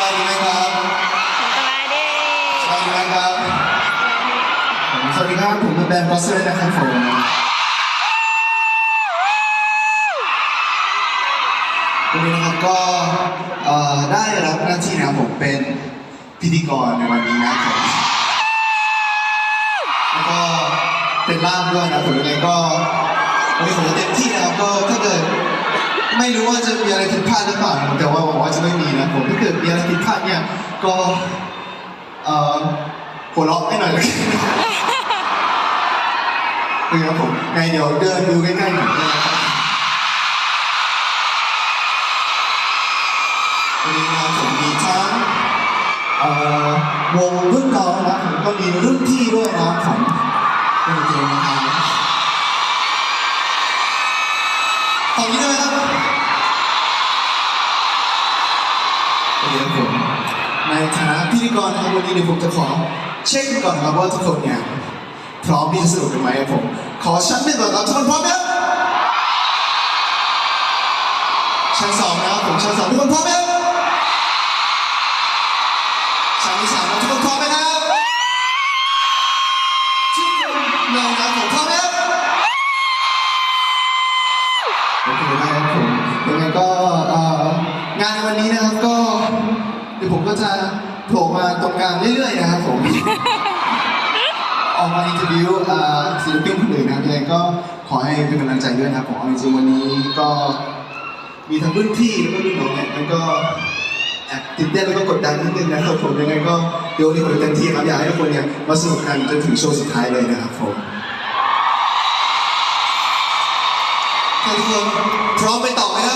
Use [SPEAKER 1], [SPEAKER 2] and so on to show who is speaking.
[SPEAKER 1] บายดีไหมครับ
[SPEAKER 2] สบายดี
[SPEAKER 1] สบายดีไหมครับผมสวัสดีครับผมเป็นแบรนด์บอสเซอร์นะครับผมวันนี้นะครับก็เอ่อได้รับหน้าที่นะครับผมเป็นพิธีกรในวันนี้นะครับผมแล้วก็เป็นล่ามด้วยนะผมยังไงก็วันนี้ผมจะเต็มที่นะครับก็ถ้าเกิด ไม่รู้ว่าจะมีอะไรผิดพลาดหรือเปล่าแต่ว่าหวังว่าจะไม่มีนะผมถ้าเกิดมีอะไรผิดพลาดเนี่ยก็เอ่อหัวเราะให้หน่อยเลยนะครับผมไงเดี๋ยวเดินดูใกล้ๆหน่อยนะครับวันนี้นะผมมีทั้งเอ่อวงรุ่นน้องนะผมก็มีรุ่นพี่ด้วยนะผมเป็นเพลงนะครับตอนนี้ด้วยครับ เดี๋ยวผมในฐานะพิธีกรนะครับวันนี้เดี๋ยวผมจะขอเช็คก่อนนะครับว่าทุกคนเนี่ยพร้อมที่จะสนุกกันไหมครับผม ขอชั้นหนึ่งก่อนครับทุกคนพร้อมไหมครับชั้นสองนะครับผมชั้นสองทุกคนพร้อมไหมครับชั้นที่สามทุกคนพร้อมไหมครับทุกคนเลยนะครับผมพร้อมไหมครับโอเคนะครับผมยังไงก็เอ่อ งานในวันนี้นะครับก็เดี๋ยวผมก็จะโผล่มาตรงกลางเรื่อยๆนะครับผม ออกมาอินเทอร์วิวศิลปินคนอื่นนะครับยังไงก็ขอให้เป็นกำลังใจด้วยนะครับผมเอาจริงๆวันนี้ก็มีทั้งรุ่นพี่แล้วก็รุ่นน้องเนี่ยมันก็แอบตื่นเต้นแล้วก็กดดันนิดนึงนะครับผมยังไงก็เดี๋ยวนี้ผมเต็มที่ครับอยากให้ทุกคนเนี่ยมาสนุกกันจนถึงโชว์สุดท้ายเลยนะครับผมทุกคนพร้อมไป